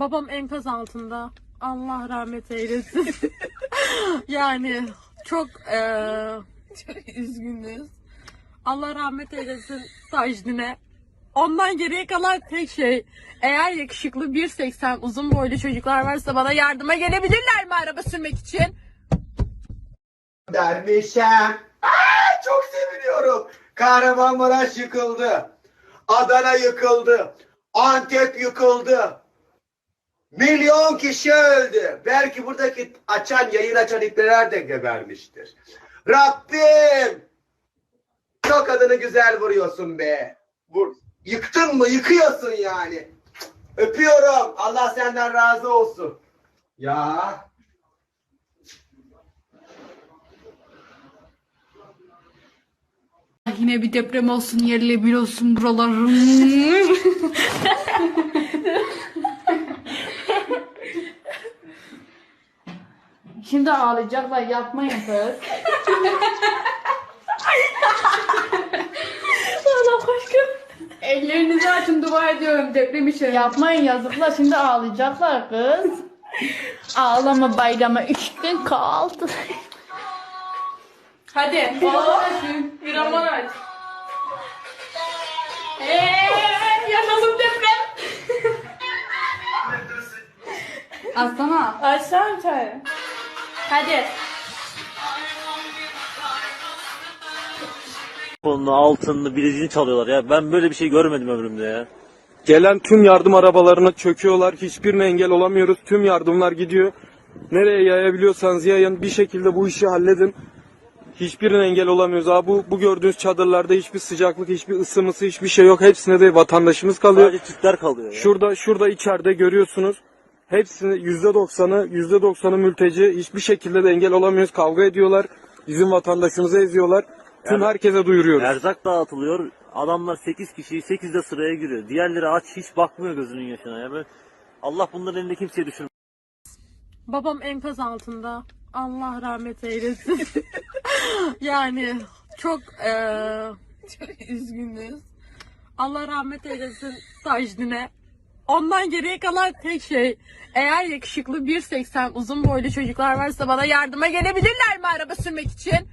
Babam enkaz altında. Allah rahmet eylesin. yani çok eee çok üzgünüz. Allah rahmet eylesin Tajdin'e. Ondan geriye kalan tek şey eğer yakışıklı 1.80 uzun boylu çocuklar varsa bana yardıma gelebilirler mi araba sürmek için? Dermişim. Aa, çok seviniyorum. Kahramanmaraş yıkıldı. Adana yıkıldı. Antep yıkıldı. Milyon kişi öldü. Belki buradaki açan, yayın açan ipneler de gebermiştir. Rabbim! Çok adını güzel vuruyorsun be. Vur. Yıktın mı? Yıkıyorsun yani. Öpüyorum. Allah senden razı olsun. Ya. Yine bir deprem olsun yerle bir olsun buralar. Şimdi ağlayacaklar yapmayın kız. Allah aşkına. Ellerinizi açın dua ediyorum deprem için. Yapmayın yazıklar şimdi ağlayacaklar kız. Ağlama bayrama üç gün kaldı. Hadi. Bir aman aç. Eee yanalım deprem. Aslana. Açsana çay. Hadi. Kolunu, altınını, bileziğini çalıyorlar ya. Ben böyle bir şey görmedim ömrümde ya. Gelen tüm yardım arabalarına çöküyorlar. Hiçbirine engel olamıyoruz. Tüm yardımlar gidiyor. Nereye yayabiliyorsanız yayın. Bir şekilde bu işi halledin. Hiçbirine engel olamıyoruz. Abi bu, bu gördüğünüz çadırlarda hiçbir sıcaklık, hiçbir ısıması, hiçbir şey yok. Hepsine de vatandaşımız kalıyor. Sadece Türkler kalıyor ya. Şurada şurada içeride görüyorsunuz. Hepsini yüzde doksanı yüzde doksanı mülteci hiçbir şekilde de engel olamıyoruz. Kavga ediyorlar. Bizim vatandaşımızı eziyorlar. Tüm Yani- herkese duyuruyoruz. Erzak dağıtılıyor. Adamlar 8 kişi 8 de sıraya giriyor. Diğerleri aç hiç bakmıyor gözünün yaşına ya. Böyle, Allah bunların elinde kimseye düşürmez. Babam enkaz altında. Allah rahmet eylesin. yani çok eee çok üzgünüz. Allah rahmet eylesin Tajdin'e. Ondan geriye kalan tek şey eğer yakışıklı 1.80 uzun boylu çocuklar varsa bana yardıma gelebilirler mi araba sürmek için?